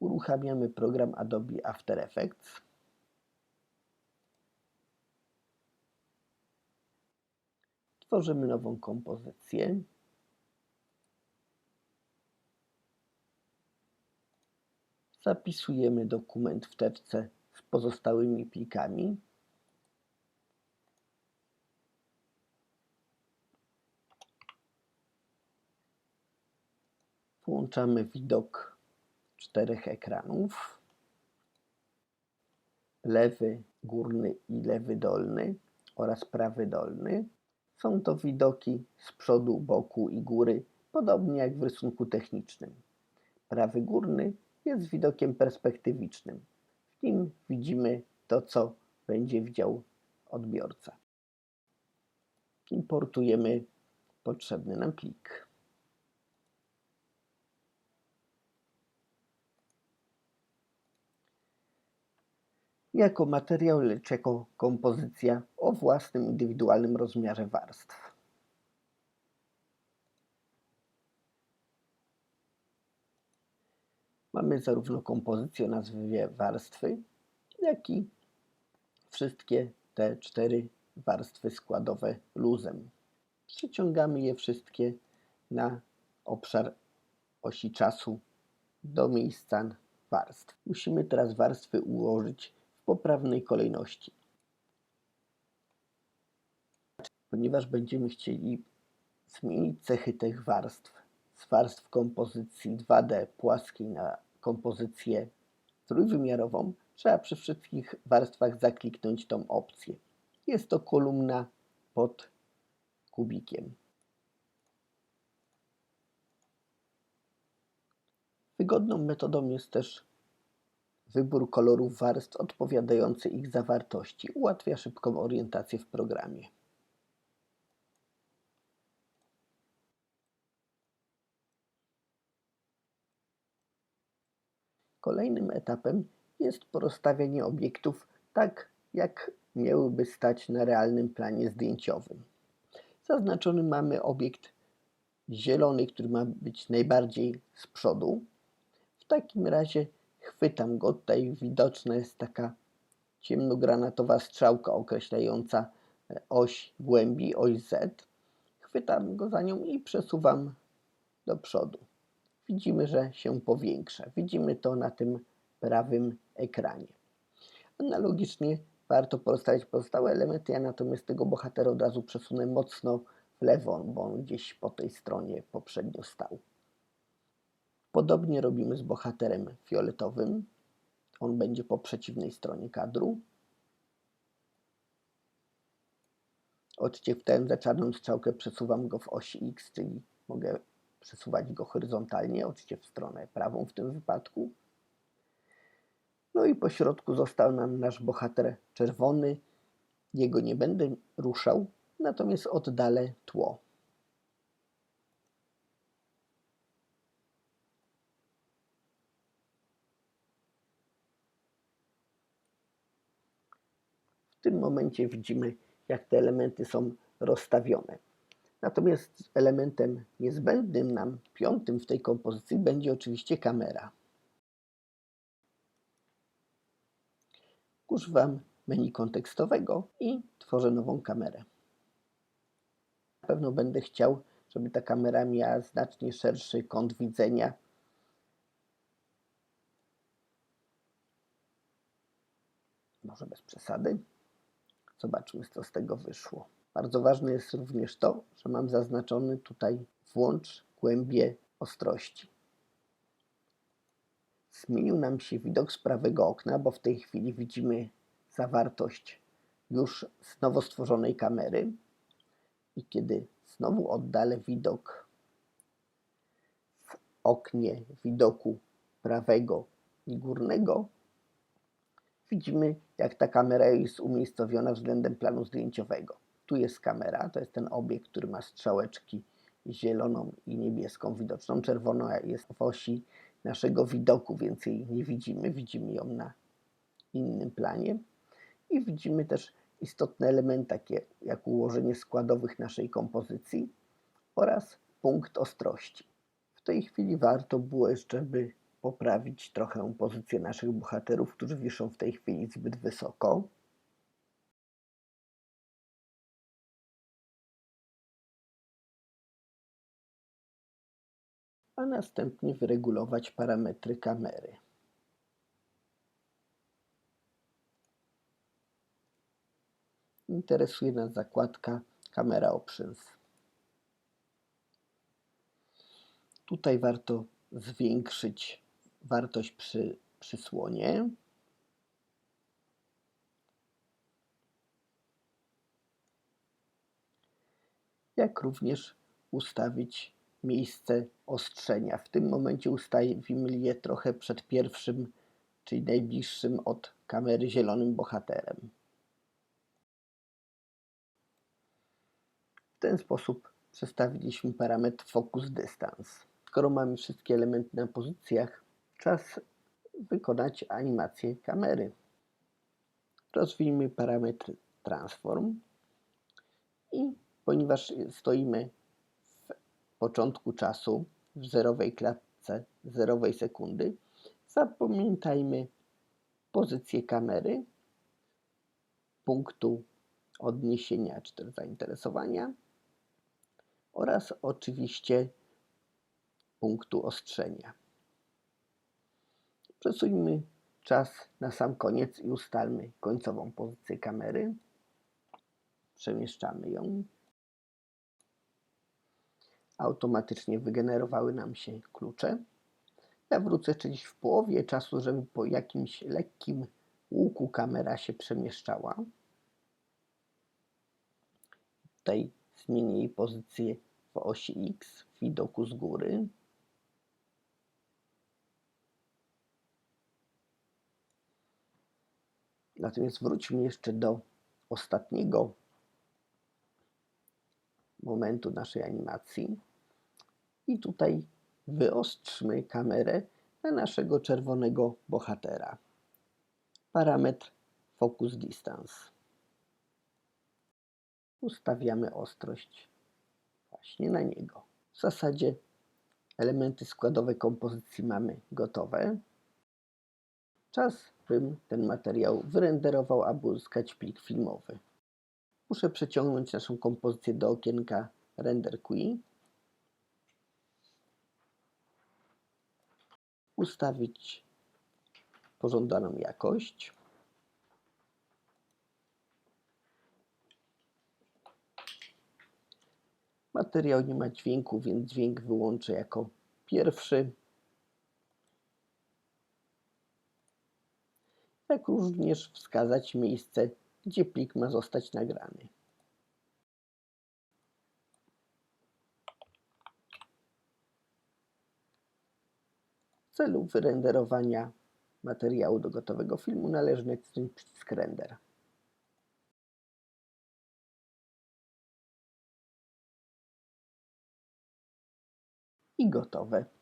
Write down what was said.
Uruchamiamy program Adobe After Effects. Tworzymy nową kompozycję. Zapisujemy dokument w teczce z pozostałymi plikami. Włączamy widok czterech ekranów. Lewy górny i lewy dolny oraz prawy dolny. Są to widoki z przodu, boku i góry, podobnie jak w rysunku technicznym. Prawy górny jest widokiem perspektywicznym. W nim widzimy to, co będzie widział odbiorca. Importujemy potrzebny nam plik. Jako materiał, lecz jako kompozycja o własnym indywidualnym rozmiarze warstw. Mamy zarówno kompozycję o nazwie warstwy, jak i wszystkie te cztery warstwy składowe luzem. Przyciągamy je wszystkie na obszar osi czasu do miejsca warstw. Musimy teraz warstwy ułożyć poprawnej kolejności. Ponieważ będziemy chcieli zmienić cechy tych warstw z warstw kompozycji 2D płaskiej na kompozycję trójwymiarową, trzeba przy wszystkich warstwach zakliknąć tą opcję. Jest to kolumna pod kubikiem. Wygodną metodą jest też wybór kolorów warstw odpowiadający ich zawartości. Ułatwia szybką orientację w programie. Kolejnym etapem jest porozstawianie obiektów tak, jak miałyby stać na realnym planie zdjęciowym. Zaznaczony mamy obiekt zielony, który ma być najbardziej z przodu. W takim razie chwytam go. Tutaj widoczna jest taka ciemnogranatowa strzałka określająca oś głębi, oś Z. Chwytam go za nią i przesuwam do przodu widzimy, że się powiększa. Widzimy to na tym prawym ekranie. Analogicznie warto porozstawiać pozostałe elementy, ja natomiast tego bohatera od razu przesunę mocno w lewo, bo on gdzieś po tej stronie poprzednio stał. Podobnie robimy z bohaterem fioletowym. On będzie po przeciwnej stronie kadru. Tę za czarną strzałkę przesuwam go w osi X, czyli mogę przesuwać go horyzontalnie, oczywiście w stronę prawą w tym wypadku. No i po środku został nam nasz bohater czerwony. Jego nie będę ruszał, natomiast oddalę tło. Tym momencie widzimy, jak te elementy są rozstawione. Natomiast elementem niezbędnym nam, piątym w tej kompozycji, będzie oczywiście kamera. Używam menu kontekstowego i tworzę nową kamerę. Na pewno będę chciał, żeby ta kamera miała znacznie szerszy kąt widzenia. Może bez przesady. Zobaczmy, co z tego wyszło. Bardzo ważne jest również to, że mam zaznaczony tutaj włącz głębie ostrości. Zmienił nam się widok z prawego okna, bo w tej chwili widzimy zawartość już z nowo stworzonej kamery. I kiedy znowu oddalę widok w oknie widoku prawego i górnego, widzimy jak ta kamera jest umiejscowiona względem planu zdjęciowego. Tu jest kamera, to jest ten obiekt, który ma strzałeczki zieloną i niebieską widoczną. Czerwona jest w osi naszego widoku, więc jej nie widzimy. Widzimy ją na innym planie. I widzimy też istotne elementy, takie jak ułożenie składowych naszej kompozycji oraz punkt ostrości. W tej chwili warto było jeszcze, by poprawić trochę pozycję naszych bohaterów, którzy wiszą w tej chwili zbyt wysoko. A następnie wyregulować parametry kamery. Interesuje nas zakładka Camera Options. Tutaj warto zwiększyć wartość przy przysłonie. Jak również ustawić miejsce ostrzenia. W tym momencie ustawimy je trochę przed pierwszym, czyli najbliższym od kamery zielonym bohaterem. W ten sposób przestawiliśmy parametr focus dystans. Skoro mamy wszystkie elementy na pozycjach, czas wykonać animację kamery. Rozwijmy parametr transform i ponieważ stoimy w początku czasu w zerowej klatce zerowej sekundy, zapamiętajmy pozycję kamery, punktu odniesienia czy też zainteresowania oraz oczywiście punktu ostrzenia. Przesuńmy czas na sam koniec i ustalmy końcową pozycję kamery. Przemieszczamy ją. Automatycznie wygenerowały nam się klucze. Ja wrócę gdzieś w połowie czasu, żeby po jakimś lekkim łuku kamera się przemieszczała. Tutaj zmienię jej pozycję w osi X w widoku z góry. Natomiast wróćmy jeszcze do ostatniego momentu naszej animacji i tutaj wyostrzmy kamerę na naszego czerwonego bohatera. Parametr Focus Distance. Ustawiamy ostrość właśnie na niego. W zasadzie elementy składowe kompozycji mamy gotowe. Czas, bym ten materiał wyrenderował, aby uzyskać plik filmowy. Muszę przeciągnąć naszą kompozycję do okienka Render Queue. Ustawić pożądaną jakość. Materiał nie ma dźwięku, więc dźwięk wyłączę jako pierwszy. Jak również wskazać miejsce, gdzie plik ma zostać nagrany. W celu wyrenderowania materiału do gotowego filmu należy nacisnąć przycisk render. i gotowe.